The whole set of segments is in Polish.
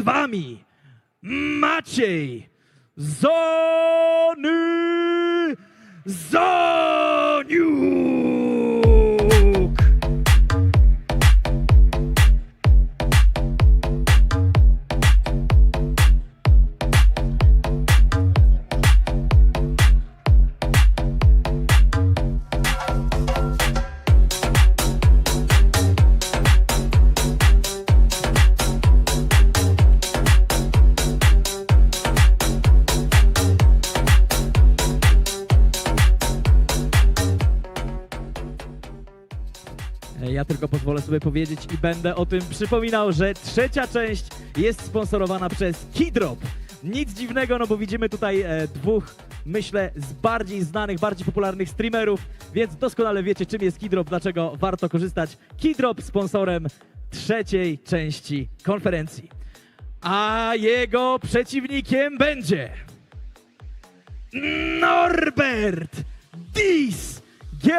przed wami Maciej Zony Zoniuk! Ja tylko pozwolę sobie powiedzieć i będę o tym przypominał, że trzecia część jest sponsorowana przez Kidrop. Nic dziwnego, no bo widzimy tutaj e, dwóch, myślę, z bardziej znanych, bardziej popularnych streamerów, więc doskonale wiecie, czym jest Kidrop, dlaczego warto korzystać. Kidrop sponsorem trzeciej części konferencji. A jego przeciwnikiem będzie Norbert Dis Gerton!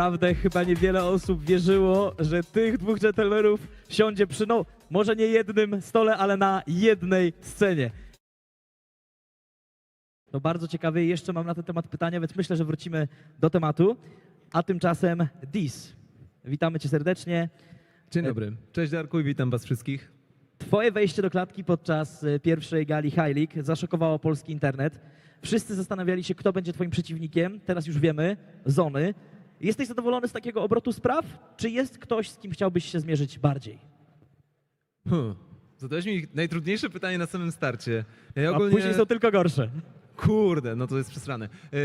Naprawdę chyba niewiele osób wierzyło, że tych dwóch dżentelmenów siądzie przy, no, może nie jednym stole, ale na jednej scenie. To bardzo ciekawe i jeszcze mam na ten temat pytania, więc myślę, że wrócimy do tematu. A tymczasem Dis. Witamy cię serdecznie. Dzień dobry. Cześć Darku i witam was wszystkich. Twoje wejście do klatki podczas e, pierwszej gali High League zaszokowało polski internet. Wszyscy zastanawiali się, kto będzie twoim przeciwnikiem. Teraz już wiemy, Zony. Jesteś zadowolony z takiego obrotu spraw? Czy jest ktoś, z kim chciałbyś się zmierzyć bardziej? Huh. Zadałeś mi najtrudniejsze pytanie na samym starcie. Ja A ogólnie... później są tylko gorsze. Kurde, no to jest przesrane. Yy,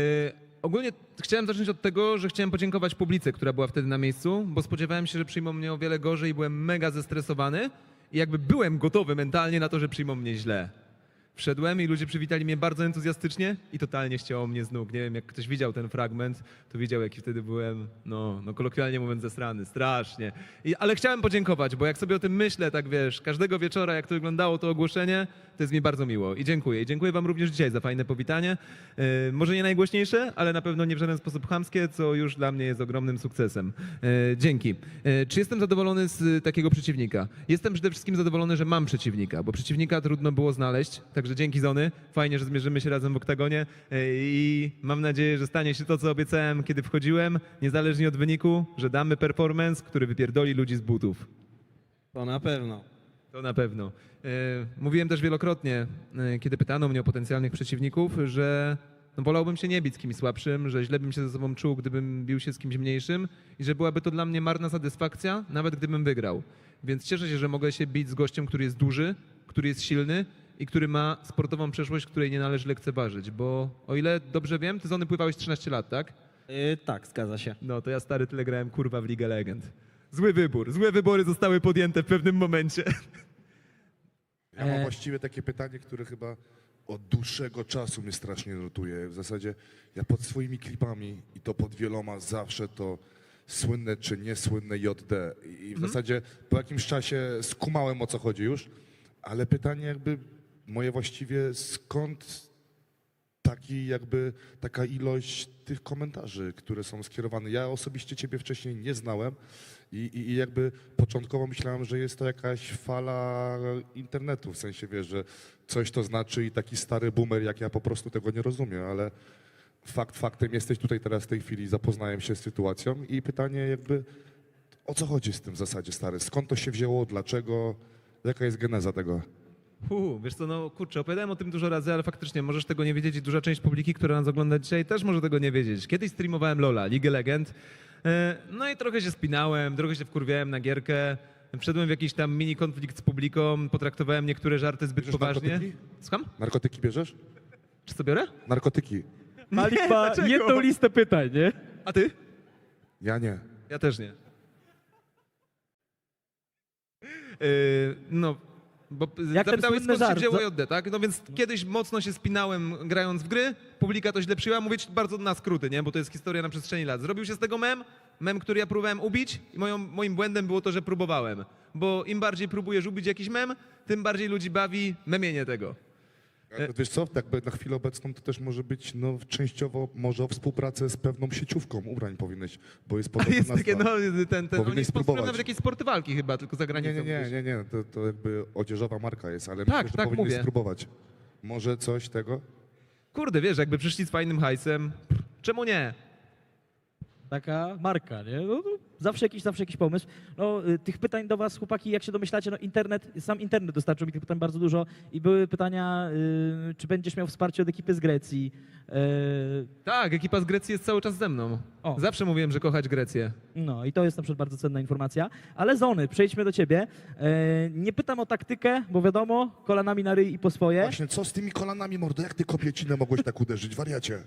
ogólnie chciałem zacząć od tego, że chciałem podziękować publice, która była wtedy na miejscu, bo spodziewałem się, że przyjmą mnie o wiele gorzej i byłem mega zestresowany i jakby byłem gotowy mentalnie na to, że przyjmą mnie źle. Wszedłem i ludzie przywitali mnie bardzo entuzjastycznie i totalnie ścięło mnie z nóg. Nie wiem, jak ktoś widział ten fragment, to widział, jaki wtedy byłem, no, no kolokwialnie mówiąc, zesrany, strasznie. I, ale chciałem podziękować, bo jak sobie o tym myślę, tak wiesz, każdego wieczora, jak to wyglądało to ogłoszenie, to jest mi bardzo miło i dziękuję. I dziękuję wam również dzisiaj za fajne powitanie. Yy, może nie najgłośniejsze, ale na pewno nie w żaden sposób chamskie, co już dla mnie jest ogromnym sukcesem. Yy, dzięki. Yy, czy jestem zadowolony z takiego przeciwnika? Jestem przede wszystkim zadowolony, że mam przeciwnika, bo przeciwnika trudno było znaleźć, także dzięki Zony. Fajnie, że zmierzymy się razem w oktagonie yy, i mam nadzieję, że stanie się to, co obiecałem, kiedy wchodziłem, niezależnie od wyniku, że damy performance, który wypierdoli ludzi z butów. To na pewno. To na pewno. E, Mówiłem też wielokrotnie, e, kiedy pytano mnie o potencjalnych przeciwników, że no wolałbym się nie bić z kimś słabszym, że źle bym się ze sobą czuł, gdybym bił się z kimś mniejszym i że byłaby to dla mnie marna satysfakcja, nawet gdybym wygrał. Więc cieszę się, że mogę się bić z gościem, który jest duży, który jest silny i który ma sportową przeszłość, której nie należy lekceważyć, bo o ile dobrze wiem, ty Zony pływałeś 13 lat, tak? Yy, tak, zgadza się. No to ja stary tyle grałem kurwa w Ligę Legend. Zły wybór, złe wybory zostały podjęte w pewnym momencie. Ja mam właściwie takie pytanie, które chyba od dłuższego czasu mnie strasznie notuje. W zasadzie ja pod swoimi klipami i to pod wieloma zawsze to słynne czy niesłynne JD. I w zasadzie po jakimś czasie skumałem o co chodzi już, ale pytanie jakby moje właściwie skąd taki jakby taka ilość tych komentarzy, które są skierowane. Ja osobiście ciebie wcześniej nie znałem i, i, i jakby początkowo myślałem, że jest to jakaś fala internetu, w sensie wiesz, że coś to znaczy i taki stary boomer jak ja po prostu tego nie rozumiem, ale fakt faktem jesteś tutaj teraz w tej chwili, zapoznałem się z sytuacją i pytanie jakby o co chodzi z tym w zasadzie stary? Skąd to się wzięło? Dlaczego? Jaka jest geneza tego? Uu, wiesz co, no kurczę, opowiadałem o tym dużo razy, ale faktycznie możesz tego nie wiedzieć i duża część publiki, która nas ogląda dzisiaj też może tego nie wiedzieć. Kiedyś streamowałem Lola, Ligę Legend, e, no i trochę się spinałem, trochę się wkurwiałem na gierkę, wszedłem w jakiś tam mini konflikt z publiką, potraktowałem niektóre żarty zbyt Bierzesz poważnie. narkotyki? Słucham? Narkotyki bierzesz? Czy co biorę? Narkotyki. Malik ma dlaczego? jedną listę pytań, nie? A ty? Ja nie. Ja też nie. Yy, no, bo Jak ten zapytałeś słynny skąd się żart, wzięło za- JD, tak? No więc kiedyś mocno się spinałem grając w gry, publika to źle przyjęła, mówię ci bardzo na skróty, nie? Bo to jest historia na przestrzeni lat. Zrobił się z tego mem, mem, który ja próbowałem ubić i moją, moim błędem było to, że próbowałem. Bo im bardziej próbujesz ubić jakiś mem, tym bardziej ludzi bawi memienie tego. Ale Wiesz co, tak by na chwilę obecną to też może być no, częściowo może o współpracę z pewną sieciówką ubrań powinieneś, bo jest podobna jest nazwa. takie, no, ten, ten, Powinieneś oni sponsorują spróbować. nawet jakieś sporty walki chyba, tylko za Nie, granicą. nie, nie, gdzieś. nie, nie, to, to jakby odzieżowa marka jest, ale Tak, myślę, że tak, powinieneś mówię. spróbować. Może coś tego? Kurde, wiesz, jakby przyszli z fajnym hajsem, czemu nie? Taka marka, nie? No, no, zawsze, jakiś, zawsze jakiś pomysł. No, y, tych pytań do was, chłopaki, jak się domyślacie, no internet, sam internet dostarczył mi tych pytań bardzo dużo i były pytania, y, czy będziesz miał wsparcie od ekipy z Grecji. Y, Tak, ekipa z Grecji jest cały czas ze mną. O. Zawsze mówiłem, że kochać Grecję. No i to jest na przykład bardzo cenna informacja. Ale Zony, przejdźmy do ciebie. E, nie pytam o taktykę, bo wiadomo, kolanami na ryj i po swoje. Właśnie, co z tymi kolanami, mordo? Jak ty kobiecinę mogłeś tak uderzyć, wariacie?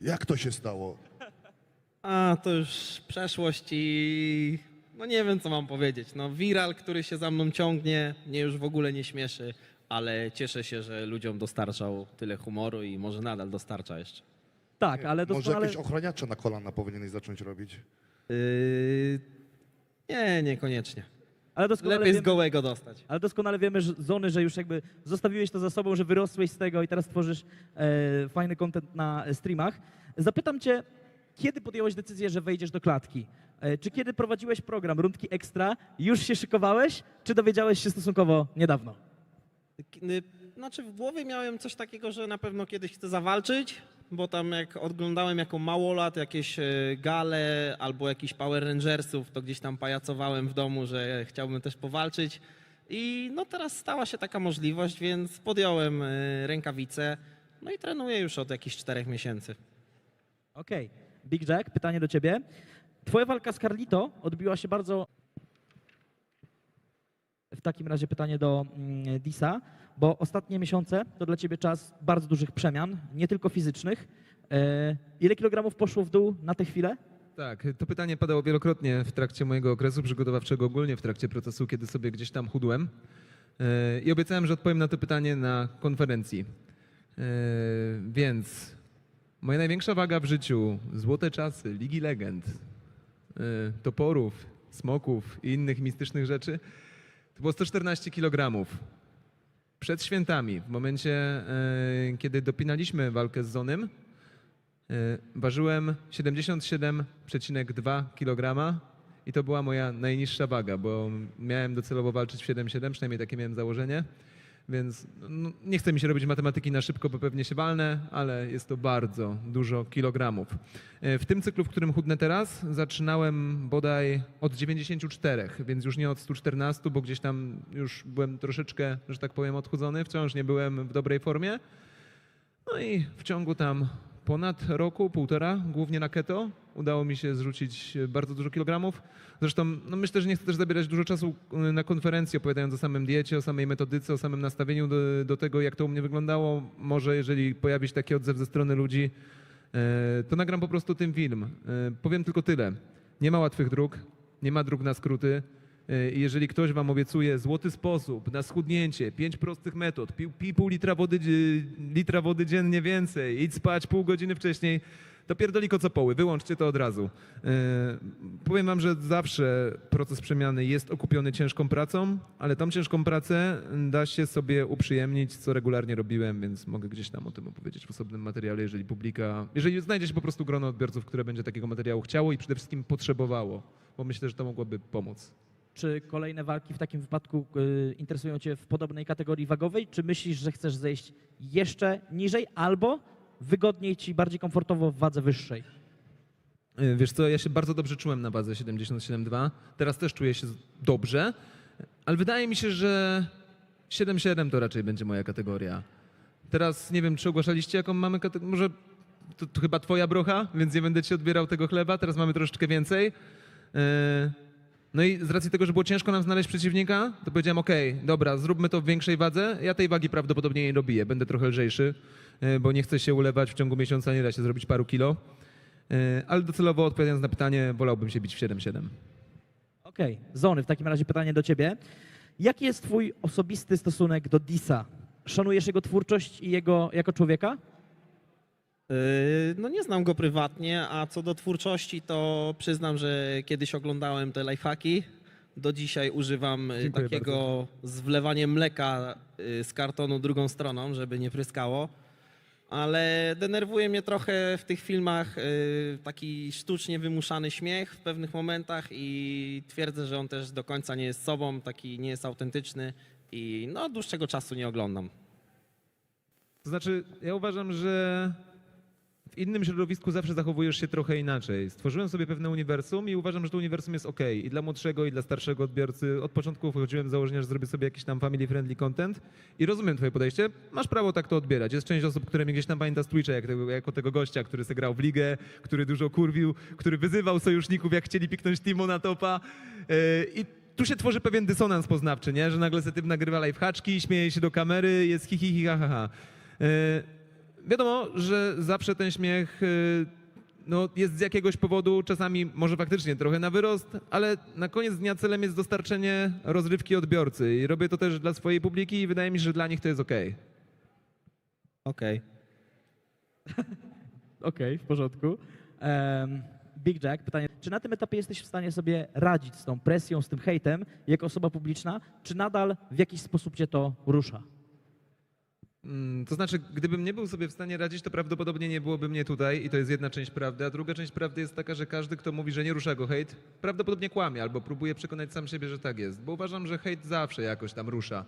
Jak to się stało? A, to już przeszłość i... No nie wiem, co mam powiedzieć. No, viral, który się za mną ciągnie, mnie już w ogóle nie śmieszy, ale cieszę się, że ludziom dostarczał tyle humoru i może nadal dostarcza jeszcze. Tak, ale Może doskonale... jakieś ochroniacze na kolana powinieneś zacząć robić? Yy... Nie, niekoniecznie. Ale doskonale Lepiej z wiemy, gołego dostać. ale doskonale wiemy, że Zony, że już jakby zostawiłeś to za sobą, że wyrosłeś z tego i teraz tworzysz e, fajny content na streamach. Zapytam cię, kiedy podjąłeś decyzję, że wejdziesz do klatki? E, czy kiedy prowadziłeś program Rundki Ekstra, już się szykowałeś, czy dowiedziałeś się stosunkowo niedawno? Znaczy w głowie miałem coś takiego, że na pewno kiedyś chcę zawalczyć, bo tam jak oglądałem jako małolat jakieś e, gale albo jakiś Power Rangersów, to gdzieś tam pajacowałem w domu, że chciałbym też powalczyć. I no teraz stała się taka możliwość, więc podjąłem e, rękawice, no i trenuję już od jakichś czterech miesięcy. Okej. Big Jack, pytanie do ciebie. Twoja walka z Carlito odbiła się bardzo... W takim razie pytanie do mm, Disa, bo ostatnie miesiące to dla ciebie czas bardzo dużych przemian, nie tylko fizycznych. E, ile kilogramów poszło w dół na tę chwilę? Tak, to pytanie padało wielokrotnie w trakcie mojego okresu przygotowawczego, ogólnie w trakcie procesu, kiedy sobie gdzieś tam chudłem. E, I obiecałem, że odpowiem na to pytanie na konferencji. E, Więc moja największa waga w życiu, złote czasy, Ligi Legend, e, toporów, smoków i innych mistycznych rzeczy, to było 114 kg. Przed świętami, w momencie, e, kiedy dopinaliśmy walkę z Zonym, E, Ważyłem 77,2 kg i to była moja najniższa waga, bo miałem docelowo walczyć w 7,7, przynajmniej takie miałem założenie. Więc no, nie chce mi się robić matematyki na szybko, bo pewnie się walnę, ale jest to bardzo dużo kilogramów. E, W tym cyklu, w którym chudnę teraz, zaczynałem bodaj od 94, więc już nie od 114, bo gdzieś tam już byłem troszeczkę, że tak powiem, odchudzony, wciąż nie byłem w dobrej formie. No i w ciągu tam ponad roku, półtora, głównie na keto, udało mi się zrzucić bardzo dużo kilogramów. Zresztą no myślę, że nie chcę też zabierać dużo czasu y, na konferencji, opowiadając o samym diecie, o samej metodyce, o samym nastawieniu do, do tego, jak to u mnie wyglądało. Może jeżeli pojawi się taki odzew ze strony ludzi, e, to nagram po prostu tym film. E, Powiem tylko tyle. Nie ma łatwych dróg, nie ma dróg na skróty. I jeżeli ktoś wam obiecuje złoty sposób na schudnięcie, pięć prostych metod, pij, pij pół litra wody, litra wody dziennie więcej, idź spać pół godziny wcześniej, to pierdoli kocopoły, wyłączcie to od razu. E, powiem wam, że zawsze proces przemiany jest okupiony ciężką pracą, ale tą ciężką pracę da się sobie uprzyjemnić, co regularnie robiłem, więc mogę gdzieś tam o tym opowiedzieć w osobnym materiale, jeżeli publika, jeżeli znajdzie się po prostu grono odbiorców, które będzie takiego materiału chciało i przede wszystkim potrzebowało, bo myślę, że to mogłoby pomóc. Czy kolejne walki w takim wypadku y, interesują cię w podobnej kategorii wagowej? Czy myślisz, że chcesz zejść jeszcze niżej albo wygodniej ci, bardziej komfortowo w wadze wyższej? Y, Wiesz co, ja się bardzo dobrze czułem na wadze 77,2. Teraz też czuję się dobrze, ale wydaje mi się, że 7,7 to raczej będzie moja kategoria. Teraz nie wiem, czy ogłaszaliście, jaką mamy kategorię. Może to, to chyba twoja brocha, więc nie będę ci odbierał tego chleba. Teraz mamy troszeczkę więcej. Y, No i z racji tego, że było ciężko nam znaleźć przeciwnika, to powiedziałem, okej, dobra, zróbmy to w większej wadze. Ja tej wagi prawdopodobnie nie dobiję, będę trochę lżejszy, y, bo nie chcę się ulewać w ciągu miesiąca, nie da się zrobić paru kilo. E, Ale docelowo odpowiadając na pytanie, wolałbym się bić w 7-7. Okej, Zony, w takim razie pytanie do ciebie. Jaki jest twój osobisty stosunek do Disa? Szanujesz jego twórczość i jego jako człowieka? Yy, No nie znam go prywatnie, a co do twórczości, to przyznam, że kiedyś oglądałem te lifehacki. Do dzisiaj używam yy, Dziękuję takiego z wlewaniem mleka yy, z kartonu drugą stroną, żeby nie pryskało. Ale denerwuje mnie trochę w tych filmach taki sztucznie wymuszany śmiech w pewnych momentach i twierdzę, że on też do końca nie jest sobą, taki nie jest autentyczny i no dłuższego czasu nie oglądam. To znaczy, ja uważam, że w innym środowisku zawsze zachowujesz się trochę inaczej. Stworzyłem sobie pewne uniwersum i uważam, że to uniwersum jest ok. I dla młodszego, i dla starszego odbiorcy. Od początku wychodziłem z założenia, że zrobię sobie jakiś tam family friendly content i rozumiem twoje podejście. Masz prawo tak to odbierać. Jest część osób, które mnie gdzieś tam pamięta z Twitcha, jak tego, jako tego gościa, który grał w ligę, który dużo kurwił, który wyzywał sojuszników, jak chcieli piknąć Timo na topa. Yy, I tu się tworzy pewien dysonans poznawczy, nie? Że nagle se typ nagrywa lifehaczki, śmieje się do kamery, jest hi hi hi ha ha ha. Yy, Wiadomo, że zawsze ten śmiech y, no, jest z jakiegoś powodu, czasami może faktycznie trochę na wyrost, ale na koniec dnia celem jest dostarczenie rozrywki odbiorcy i robię to też dla swojej publiki i wydaje mi się, że dla nich to jest okej. Okej. Okej, w porządku. Em, Big Jack, pytanie, czy na tym etapie jesteś w stanie sobie radzić z tą presją, z tym hejtem jako osoba publiczna, czy nadal w jakiś sposób cię to rusza? Mm, To znaczy, gdybym nie był sobie w stanie radzić, to prawdopodobnie nie byłoby mnie tutaj i to jest jedna część prawdy, a druga część prawdy jest taka, że każdy, kto mówi, że nie rusza go hejt, prawdopodobnie kłamie albo próbuje przekonać sam siebie, że tak jest, bo uważam, że hejt zawsze jakoś tam rusza.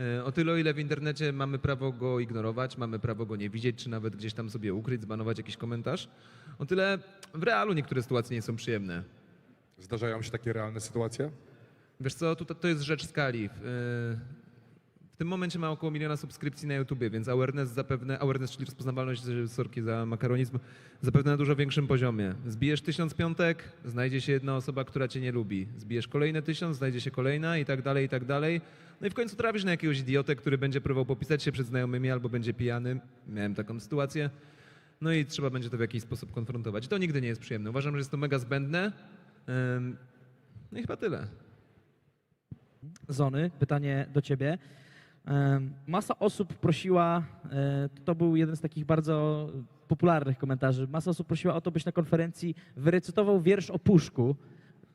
E, O tyle, o ile w internecie mamy prawo go ignorować, mamy prawo go nie widzieć, czy nawet gdzieś tam sobie ukryć, zbanować jakiś komentarz, o tyle w realu niektóre sytuacje nie są przyjemne. Zdarzają się takie realne sytuacje? Wiesz co, to, to jest rzecz skali. Tym momencie ma około miliona subskrypcji na YouTubie, więc awareness zapewne, awareness, czyli rozpoznawalność, sorki za makaronizm, zapewne na dużo większym poziomie. Zbijesz tysiąc piątek, znajdzie się jedna osoba, która cię nie lubi. Zbijesz kolejne tysiąc, znajdzie się kolejna i tak dalej, i tak dalej. No i w końcu trafisz na jakiegoś idiotę, który będzie próbował popisać się przed znajomymi albo będzie pijany. Miałem taką sytuację. No i trzeba będzie to w jakiś sposób konfrontować. To nigdy nie jest przyjemne. Uważam, że jest to mega zbędne. No i chyba tyle. Zony, pytanie do ciebie. Masa osób prosiła, e, to był jeden z takich bardzo popularnych komentarzy, masa osób prosiła o to, byś na konferencji wyrecytował wiersz o puszku.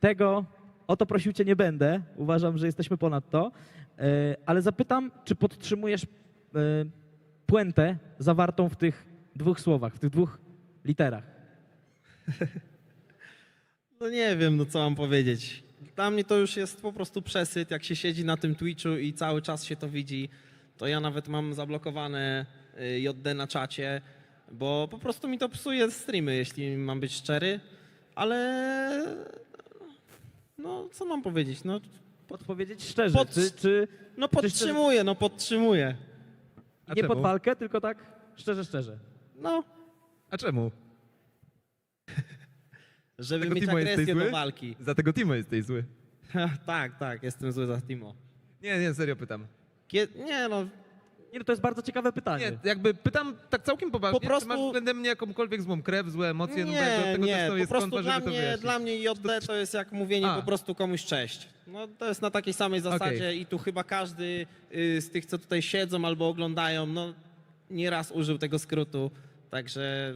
Tego o to prosił cię nie będę, uważam, że jesteśmy ponad to, E, ale zapytam, czy podtrzymujesz e, puentę zawartą w tych dwóch słowach, w tych dwóch literach? No nie wiem, no co mam powiedzieć. Dla mnie to już jest po prostu przesyt, jak się siedzi na tym Twitchu i cały czas się to widzi, to ja nawet mam zablokowane y, JD na czacie, bo po prostu mi to psuje streamy, jeśli mam być szczery, ale no co mam powiedzieć, no, Podpowiedzieć szczerze, Pod- czy, czy no podtrzymuję, no podtrzymuję. A nie czemu? pod walkę, tylko tak szczerze, szczerze. No, A czemu? Żeby Tego mieć Timo jesteś agresję do zły? walki. Za tego Timo jesteś zły. tak, tak, jestem zły za Timo. Nie, nie, serio pytam. Kie- nie no, Nie, no to jest bardzo ciekawe pytanie. Nie, jakby pytam tak całkiem poważnie, Po prostu- czy masz względem mnie jakąkolwiek złą krew, złe emocje? no bo Nie, jakby od tego też nie, po jest prostu konfa, dla żeby to mnie, wyjaśnić. dla mnie JD to jest jak mówienie A. po prostu komuś cześć. No to jest na takiej samej zasadzie i tu chyba każdy y, z tych, co tutaj siedzą albo oglądają, no nieraz użył tego skrótu, także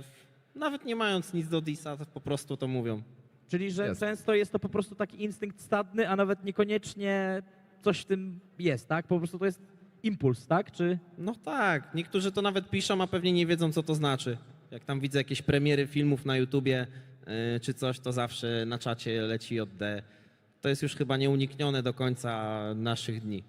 nawet nie mając nic do Disa, to po prostu to mówią. Czyli, że Jasne. często jest to po prostu taki instynkt stadny, a nawet niekoniecznie coś w tym jest, tak? Po prostu to jest impuls, tak? Czy No tak, niektórzy to nawet piszą, a pewnie nie wiedzą, co to znaczy. Jak tam widzę jakieś premiery filmów na YouTubie y, czy coś, to zawsze na czacie leci JD. To jest już chyba nieuniknione do końca naszych dni.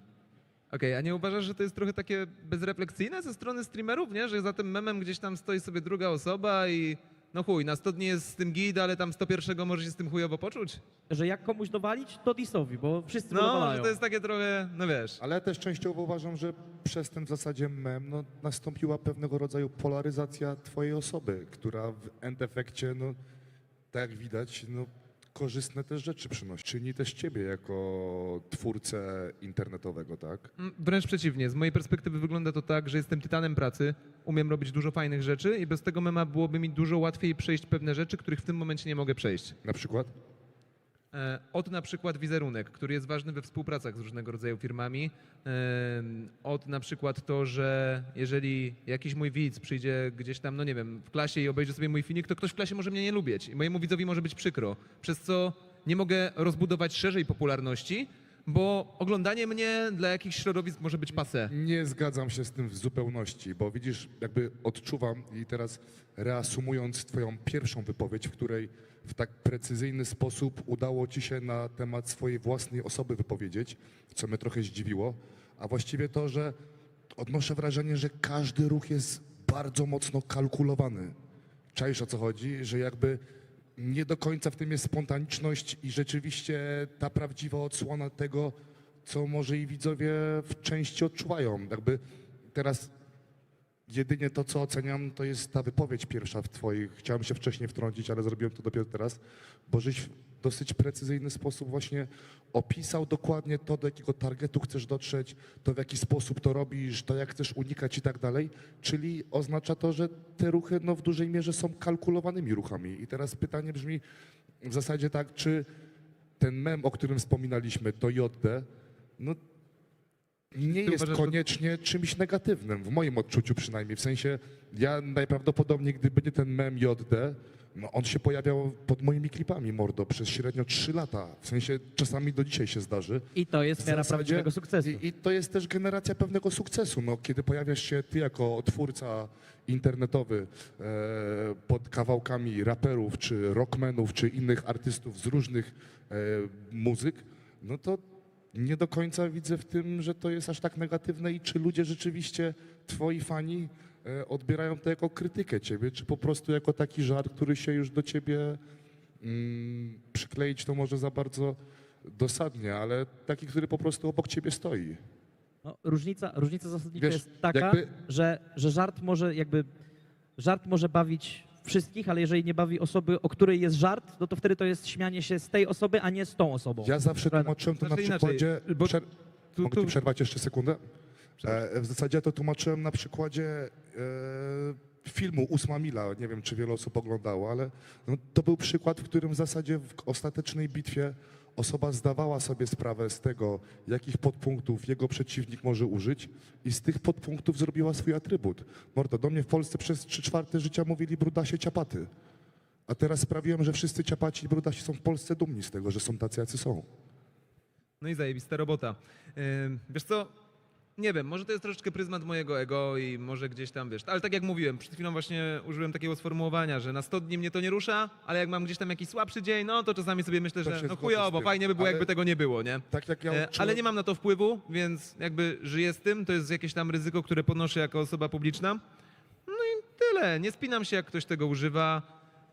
Okej, a nie uważasz, że to jest trochę takie bezrefleksyjne ze strony streamerów, nie? Że za tym memem gdzieś tam stoi sobie druga osoba i no chuj, na 100 dni jest z tym gid, ale tam 101 może się z tym chujowo poczuć? że jak komuś dowalić, to disowi, bo wszyscy No, że to jest takie trochę, no wiesz. Ale też częściowo uważam, że przez ten w zasadzie mem no, nastąpiła pewnego rodzaju polaryzacja twojej osoby, która w end efekcie, no, tak jak widać, no, korzystne też rzeczy przynosi. Czyni też ciebie jako twórcę internetowego, tak? Mm, Wręcz przeciwnie, z mojej perspektywy wygląda to tak, że jestem tytanem pracy, umiem robić dużo fajnych rzeczy i bez tego mema byłoby mi dużo łatwiej przejść pewne rzeczy, których w tym momencie nie mogę przejść. Na przykład? E, Od na przykład wizerunek, który jest ważny we współpracach z różnego rodzaju firmami. Em, Od na przykład to, że jeżeli jakiś mój widz przyjdzie gdzieś tam, no nie wiem, w klasie i obejrzy sobie mój filmik, to ktoś w klasie może mnie nie lubić i mojemu widzowi może być przykro, przez co nie mogę rozbudować szerzej popularności, bo oglądanie mnie dla jakichś środowisk może być pase. Nie zgadzam się z tym w zupełności, bo widzisz, jakby odczuwam i teraz reasumując twoją pierwszą wypowiedź, w której w tak precyzyjny sposób udało ci się na temat swojej własnej osoby wypowiedzieć, co mnie trochę zdziwiło, a właściwie to, że odnoszę wrażenie, że każdy ruch jest bardzo mocno kalkulowany. Czaisz o co chodzi? Że jakby nie do końca w tym jest spontaniczność i rzeczywiście ta prawdziwa odsłona tego, co może i widzowie w części odczuwają. Jakby teraz jedynie to, co oceniam, to jest ta wypowiedź pierwsza w twoich. Chciałem się wcześniej wtrącić, ale zrobiłem to dopiero teraz, bo żeś w dosyć precyzyjny sposób właśnie opisał dokładnie to, do jakiego targetu chcesz dotrzeć, to w jaki sposób to robisz, to jak chcesz unikać i tak dalej. Czyli oznacza to, że te ruchy no, w dużej mierze są kalkulowanymi ruchami. I teraz pytanie brzmi w zasadzie tak, czy ten mem, o którym wspominaliśmy, to JD, no nie Ty jest uważasz, że- koniecznie czymś negatywnym, w moim odczuciu przynajmniej. W sensie, ja najprawdopodobniej, gdyby nie ten mem JD, no on się pojawiał pod moimi klipami, mordo, przez średnio 3 lata. W sensie, czasami do dzisiaj się zdarzy. I to jest miara zasadzie- prawdziwego sukcesu. I, I to jest też generacja pewnego sukcesu. No, kiedy pojawiasz się ty jako twórca internetowy e, pod kawałkami raperów, czy rockmenów, czy innych artystów z różnych e, muzyk, no to nie do końca widzę w tym, że to jest aż tak negatywne i czy ludzie rzeczywiście, twoi fani, e, odbierają to jako krytykę ciebie, czy po prostu jako taki żart, który się już do ciebie mm, przykleić to może za bardzo dosadnie, ale taki, który po prostu obok ciebie stoi. No, różnica, różnica zasadnicza Wiesz, jest taka, jakby- że, że żart może jakby żart może bawić wszystkich, ale jeżeli nie bawi osoby, o której jest żart, no to wtedy to jest śmianie się z tej osoby, a nie z tą osobą. Ja zawsze tłumaczyłem to na Znaczy inaczej, przykładzie... bo Przer... Tu, Mogę tu, ci przerwać jeszcze sekundę? E, w zasadzie to tłumaczyłem na przykładzie e, filmu Ósma Mila. Nie wiem, czy wiele osób oglądało, ale no, to był przykład, w którym w zasadzie w ostatecznej bitwie osoba zdawała sobie sprawę z tego, jakich podpunktów jego przeciwnik może użyć i z tych podpunktów zrobiła swój atrybut. Mordo, do mnie w Polsce przez trzy czwarte życia mówili brudasie ciapaty. A teraz sprawiłem, że wszyscy ciapaci i brudasi są w Polsce dumni z tego, że są tacy, jacy są. No i zajebista robota. Ym, Wiesz co, nie wiem, może to jest troszeczkę pryzmat mojego ego i może gdzieś tam, wiesz, ale tak jak mówiłem, przed chwilą właśnie użyłem takiego sformułowania, że na 100 dni mnie to nie rusza, ale jak mam gdzieś tam jakiś słabszy dzień, no to czasami sobie myślę, że no chujowo, fajnie by było, ale- jakby tego nie było, nie? Tak jak ja E, Ale nie mam na to wpływu, więc jakby żyję z tym, to jest jakieś tam ryzyko, które ponoszę jako osoba publiczna. No i tyle, nie spinam się, jak ktoś tego używa.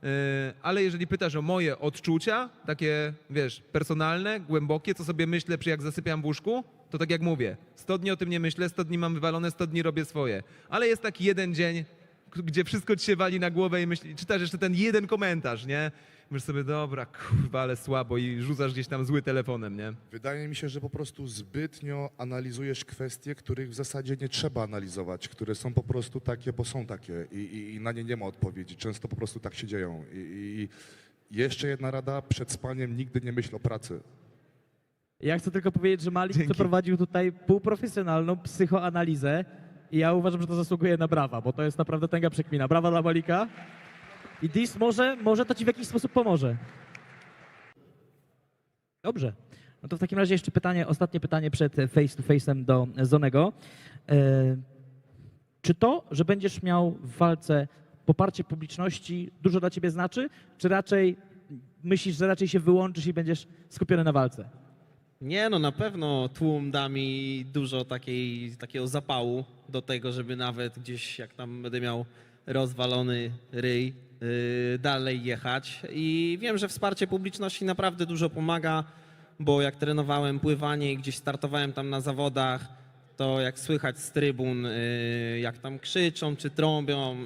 E, Ale jeżeli pytasz o moje odczucia, takie, wiesz, personalne, głębokie, co sobie myślę, przy jak zasypiam w łóżku, to tak jak mówię, 100 dni o tym nie myślę, 100 dni mam wywalone, 100 dni robię swoje. Ale jest taki jeden dzień, gdzie wszystko ci się wali na głowę i myśli, czytasz jeszcze ten jeden komentarz, nie? Myślisz sobie, dobra, kurwa, ale słabo i rzucasz gdzieś tam zły telefonem, nie? Wydaje mi się, że po prostu zbytnio analizujesz kwestie, których w zasadzie nie trzeba analizować, które są po prostu takie, bo są takie i, i, i na nie nie ma odpowiedzi. Często po prostu tak się dzieją. I, i, i jeszcze jedna rada, przed spaniem nigdy nie myśl o pracy. Ja chcę tylko powiedzieć, że Malik Dzięki. przeprowadził tutaj półprofesjonalną psychoanalizę i ja uważam, że to zasługuje na brawa, bo to jest naprawdę tęga przekmina. Brawa dla Malika. I Dis może, może to ci w jakiś sposób pomoże. Dobrze. No to w takim razie jeszcze pytanie, ostatnie pytanie przed face to face'em do Zonego. E, czy to, że będziesz miał w walce poparcie publiczności dużo dla ciebie znaczy, czy raczej myślisz, że raczej się wyłączysz i będziesz skupiony na walce? Nie, no na pewno tłum da mi dużo takiej, takiego zapału do tego, żeby nawet gdzieś jak tam będę miał rozwalony ryj, dalej jechać. I wiem, że wsparcie publiczności naprawdę dużo pomaga, bo jak trenowałem pływanie i gdzieś startowałem tam na zawodach, to jak słychać z trybun, yy, jak tam krzyczą czy trąbią,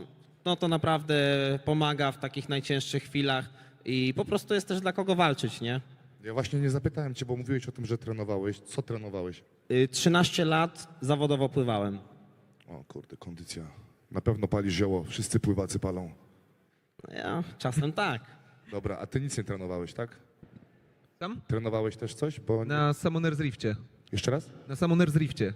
no to naprawdę pomaga w takich najcięższych chwilach i po prostu jest też dla kogo walczyć, nie? Ja właśnie nie zapytałem cię, bo mówiłeś o tym, że trenowałeś. Co trenowałeś? Y, 13 lat zawodowo pływałem. O kurde, kondycja. Na pewno palisz zioło, wszyscy pływacy palą. Ja czasem tak. Dobra, a ty nic nie trenowałeś, tak? Tam? Trenowałeś też coś? Bo... Na Summoner's Rifcie. Jeszcze raz? Na Summoner's Rifcie.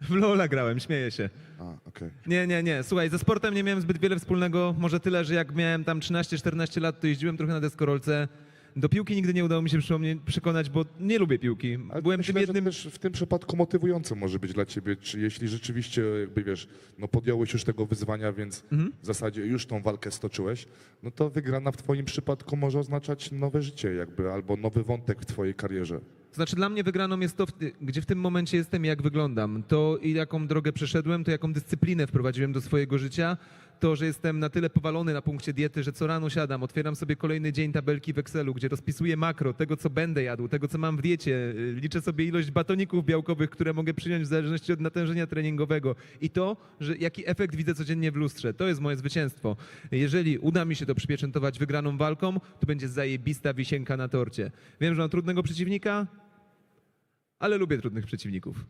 W Lola grałem, śmieję się. A, okej. Nie, nie, nie. Słuchaj, ze sportem nie miałem zbyt wiele wspólnego. Może tyle, że jak miałem tam 13-14 lat, to jeździłem trochę na deskorolce. Do piłki nigdy nie udało mi się przekonać, bo nie lubię piłki. Ale Byłem myślę, tym jednym... że też w tym przypadku motywujące może być dla ciebie, czy jeśli rzeczywiście jakby wiesz, no podjąłeś już tego wyzwania, więc Mhm. w zasadzie już tą walkę stoczyłeś, no to wygrana w twoim przypadku może oznaczać nowe życie jakby, albo nowy wątek w twojej karierze. To znaczy dla mnie wygraną jest to, gdzie w tym momencie jestem i jak wyglądam. To i jaką drogę przeszedłem, to jaką dyscyplinę wprowadziłem do swojego życia. To, że jestem na tyle powalony na punkcie diety, że co rano siadam, otwieram sobie kolejny dzień tabelki w Excelu, gdzie rozpisuję makro, tego co będę jadł, tego co mam w diecie, y, liczę sobie ilość batoników białkowych, które mogę przyjąć w zależności od natężenia treningowego i to, że jaki efekt widzę codziennie w lustrze. To jest moje zwycięstwo. Jeżeli uda mi się to przypieczętować wygraną walką, to będzie zajebista wisienka na torcie. Wiem, że mam trudnego przeciwnika, ale lubię trudnych przeciwników.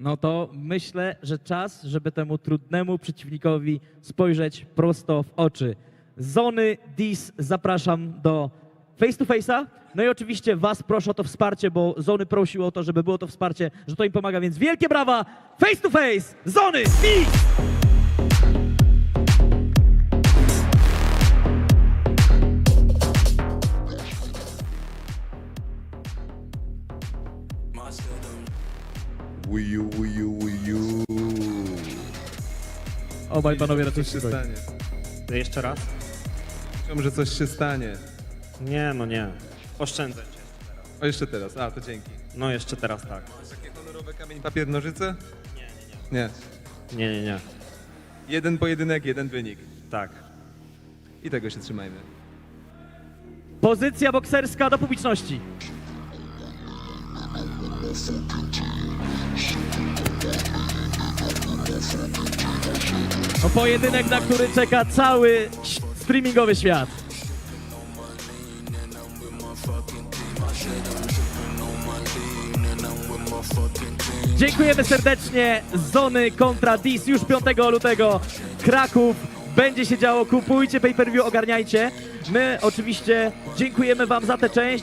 No to myślę, że czas, żeby temu trudnemu przeciwnikowi spojrzeć prosto w oczy. Zony Dis zapraszam do face to face'a. No i oczywiście was proszę o to wsparcie, bo Zony prosił o to, żeby było to wsparcie, że to im pomaga, więc wielkie brawa! Face to face! Zony Dis! Obaj panowie raczej Coś się stanie. Jeszcze raz? Czułem, że coś się stanie. Nie, no nie. Oszczędzę cię. O, jeszcze teraz. A, to dzięki. No jeszcze teraz tak. Takie honorowe kamień, papier, nożyce? Nie, nie. Nie, nie, nie. Jeden pojedynek, jeden wynik. Tak. I tego się trzymajmy. Pozycja bokserska do publiczności. To pojedynek, na który czeka cały streamingowy świat. Dziękujemy serdecznie. Zony kontra Dis już 5 lutego. Kraków. Będzie się działo. Kupujcie pay-per-view, ogarniajcie. My oczywiście dziękujemy Wam za tę część.